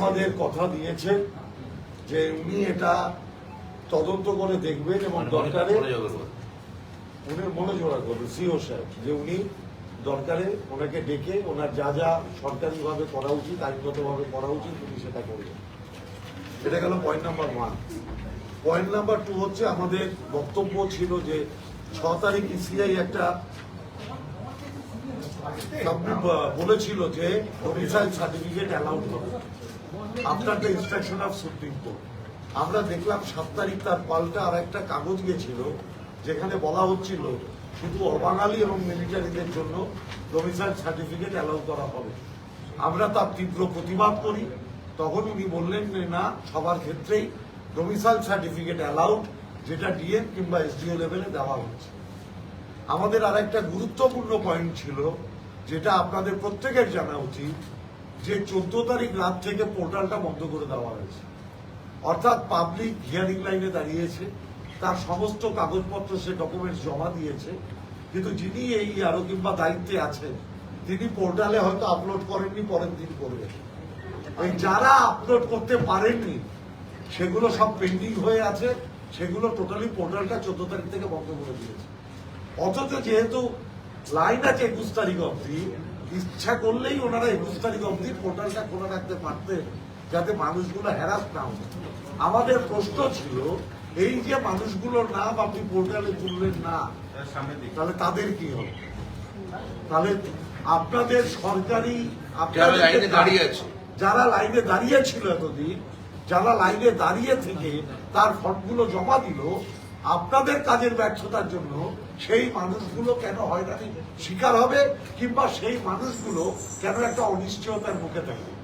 আমাদের কথা দিয়েছেন যে উনি এটা তদন্ত করে দেখবেন এবং দরকারে উনি মনোযোগা করবেন সিও সাহেব যে উনি দরকারে ওনাকে ডেকে ওনার যা যা সরকারিভাবে করা উচিত আইনগতভাবে করা উচিত উনি সেটা করবেন। এটা গেল point number one point number two হচ্ছে আমাদের বক্তব্য ছিল যে ছ তারিখ ইসিআই একটা সাবমিট, আহ, বলেছিল যে ডোমিসাইল সার্টিফিকেট অ্যালাউড হবে। After the instruction of supreme court. আমরা দেখলাম সাত তারিখ তার পাল্টা আর একটা কাগজ গেছিল যেখানে বলা হচ্ছিল শুধু অবাঙালি এবং মিলিটারিদের জন্য ডোমিসাইল সার্টিফিকেট অ্যালাউ করা হবে। আমরা তার তীব্র প্রতিবাদ করি। তখন উনি বললেন না, সবার ক্ষেত্রেই ডোমিসাইল সার্টিফিকেট অ্যালাউড, যেটা ডিএম কিংবা এসডিও লেভেলে দেওয়া হচ্ছে। আমাদের আর একটা গুরুত্বপূর্ণ পয়েন্ট ছিল, যেটা আপনাদের প্রত্যেকের জানা উচিত, যে চোদ্দ তারিখ রাত থেকে পোর্টালটা বন্ধ করে দেওয়া হয়েছে। অর্থাৎ পাবলিক হিয়ারিং লাইনে দাঁড়িয়েছে, তার সমস্ত কাগজপত্র সে ডকুমেন্টস জমা দিয়েছে, কিন্তু যিনি এই আরও কিংবা দায়িত্বে আছেন, তিনি পোর্টালে হয়তো আপলোড করেননি, পরের দিন করবেন এই যারা আপলোড করতে পারেননি, সেগুলো সব পেন্ডিং হয়ে আছে, সেগুলো টোটালি পোর্টালটা চোদ্দ তারিখ থেকে বন্ধ করে দিয়েছে। অথচ যেহেতু লাইন আছে একুশ তারিখ অবধি ইচ্ছা করলেই ওনারা একুশ তারিখ অবধি পোর্টালটা খোলা রাখতে পারতেন যাতে মানুষগুলো হ্যারাস না হতো। আমাদের প্রশ্ন ছিল এই যে মানুষগুলোর নাম আপনি পোর্টালে তুললেন না তাহলে তাদের কি হবে? তাহলে আপনাদের সরকারি যারা লাইনে দাঁড়িয়ে লাইনে দাঁড়িয়ে ছিল এতদিন যারা লাইনে দাঁড়িয়ে থেকে তার ফর্মগুলো জমা দিল আপনাদের কাজের ব্যর্থতার জন্য সেই মানুষগুলো কেন হয়রানি শিকার হবে কিংবা সেই মানুষগুলো কেন একটা অনিশ্চয়তার মুখে থাকবে?